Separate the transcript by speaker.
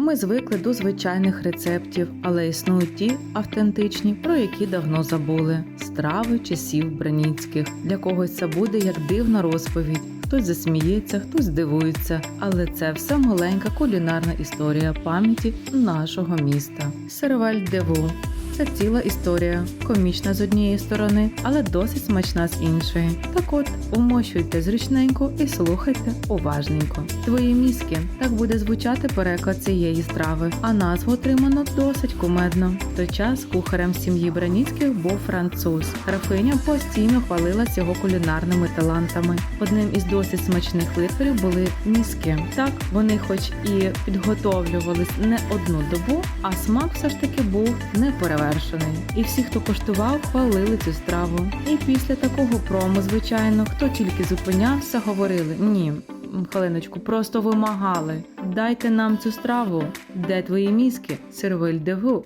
Speaker 1: Ми звикли до звичайних рецептів, але існують ті автентичні, про які давно забули. Страви часів браніцьких. Для когось це буде як дивна розповідь. Хтось засміється, хтось дивується, але це все маленька кулінарна історія пам'яті нашого міста. Серваль Деву. Це ціла історія, комічна з однієї сторони, але досить смачна з іншої. Так от, умощуйте зручненько і слухайте уважненько. Твої мізки так буде звучати переклад цієї страви, а назву отримано досить кумедно. В той час кухарем сім'ї Браніцьких був француз. Графиня постійно хвалилась його кулінарними талантами. Одним із досить смачних витворів були мізки. Так вони, хоч і підготовлювались не одну добу, а смак все ж таки був неперевершений. І всі, хто коштував, хвалили цю страву. І після такого прому, звичайно, хто тільки зупинявся, говорили: ні. Хвилиночку, просто вимагали. Дайте нам цю страву. Де твої мізки? Сервиль деву.